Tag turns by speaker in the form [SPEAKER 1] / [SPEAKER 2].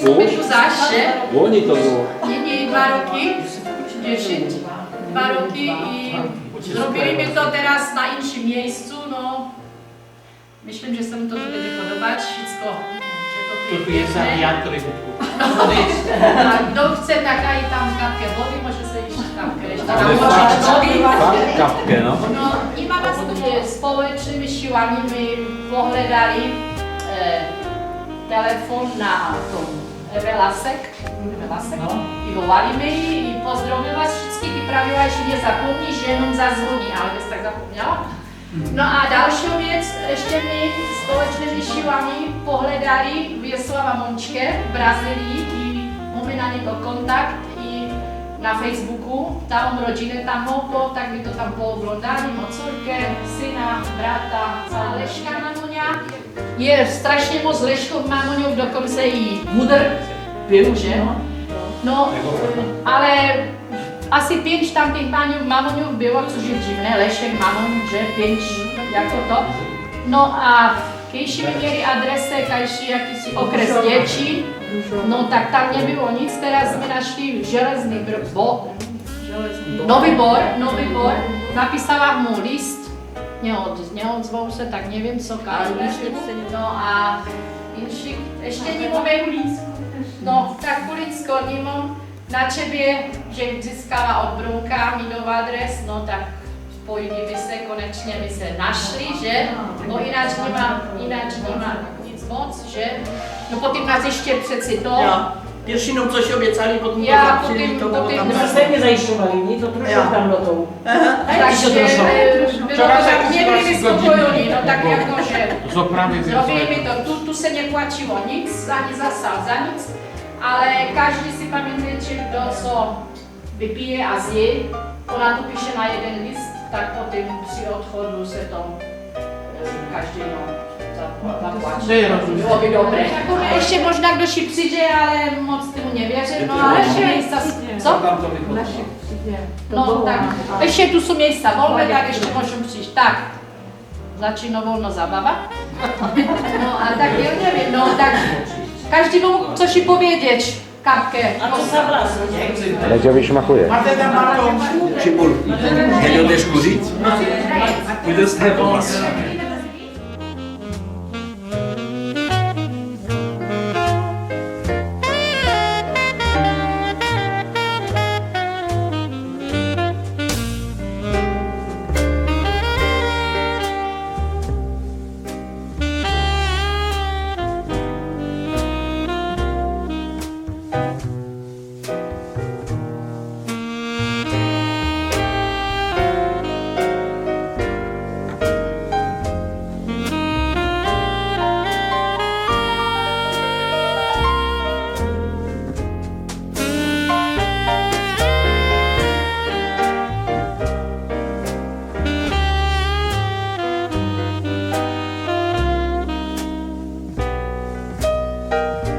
[SPEAKER 1] sme tu zaše.
[SPEAKER 2] Loni to było.
[SPEAKER 1] Nie, nie, dwa roky, 10, dwa roky i zrobili mi to teraz na innym miejscu, no. Myślę, że sam to będzie podobać, wszystko, że to
[SPEAKER 3] Tu,
[SPEAKER 1] tu
[SPEAKER 3] tu jest
[SPEAKER 1] piękne.
[SPEAKER 3] radiator i tu.
[SPEAKER 1] Tak, kto chce taka i tam kapkę wody, może sobie iść kapkę, reszta
[SPEAKER 2] Ale
[SPEAKER 1] tam
[SPEAKER 2] fakt-
[SPEAKER 1] może wody.
[SPEAKER 2] Fakt kapkę, no.
[SPEAKER 1] No i mamy e, społecznymi siłami my pohledali e, telefon na tą Ewę Lasek, Ewę Lasek
[SPEAKER 3] No.
[SPEAKER 1] i wołaliśmy jej i pozdrowiła wszystkich i prawiła, jeśli nie zapomni, że nam zadzwoni, ale bez tak zapomniała. No a dalszą věc, ještě my společnými siłami pohledali Wiesława Mączkę w Brazylii i mamy na niego kontakt i na Facebooku, całą rodzinę tam mogło, tak by to tam pooglądali, mo córkę, syna, brata, cała Leszka Mamonia. Je strašně moc Leškov Mamoniów, dokonce i mudr byl, že? No, ale asi pięć tamtych paniów Mamoniów było, což je dziwne, Leszek Mamon, že? Pięć jako to. No a kejsi mi měli adresę, kajsi jakýsi okres dětí, no tak tam nebylo nic, teraz jsme našli železný br- bo, Nový bor, Nový bor, napísala mu list, neod, neodzval se, tak nevím co káže. No a inši, ještě nemáme No, tak Kulicko, nemám na čebě, že získala od Brunka Midov adres, no tak spojili by se, konečně by se našli, že? Bo jináč nemá, jináč nemá nic moc, že? No potom nás ještě přeci to,
[SPEAKER 4] Jo. Pierwšinou, co si obiecali, potom to
[SPEAKER 1] Já
[SPEAKER 4] zapřili,
[SPEAKER 1] potom-
[SPEAKER 4] to
[SPEAKER 1] potom-
[SPEAKER 4] tam.
[SPEAKER 1] No,
[SPEAKER 5] To stejně zajišťovali, nic, to trošku
[SPEAKER 4] Jo.
[SPEAKER 5] tam do toho.
[SPEAKER 1] takže
[SPEAKER 5] to došlo.
[SPEAKER 1] e, bylo to tak,
[SPEAKER 3] tak
[SPEAKER 1] nebyli
[SPEAKER 3] asi
[SPEAKER 1] vyspokojení, no tak jako, že
[SPEAKER 3] Z opravy
[SPEAKER 1] Zrobili mi to, tu, tu se neplatilo nic, ani za sál, za nic, ale každý si pamatuje, kdo co vypije a zje, ona to píše na jeden list, tak potom při odchodu se to každý no, zaplatí.
[SPEAKER 3] Ne, rozumím.
[SPEAKER 1] Bylo by dobré. Ještě možná kdo si přijde, ale moc tomu nevěřím, no ale ještě místa, co?
[SPEAKER 2] tam to vychodilo?
[SPEAKER 1] No tak, ještě tu jsou místa volné, tak ještě můžu přijít. Tak, začíná volno zabava. No a tak já nevím, no tak každý mu coś si powiedzieć, kapkę.
[SPEAKER 5] A co za vlastně?
[SPEAKER 6] Radziowi szmachuje.
[SPEAKER 4] Máte tam Marko?
[SPEAKER 2] Cibulki. Nie będziesz kurzyć? We just have us. thank you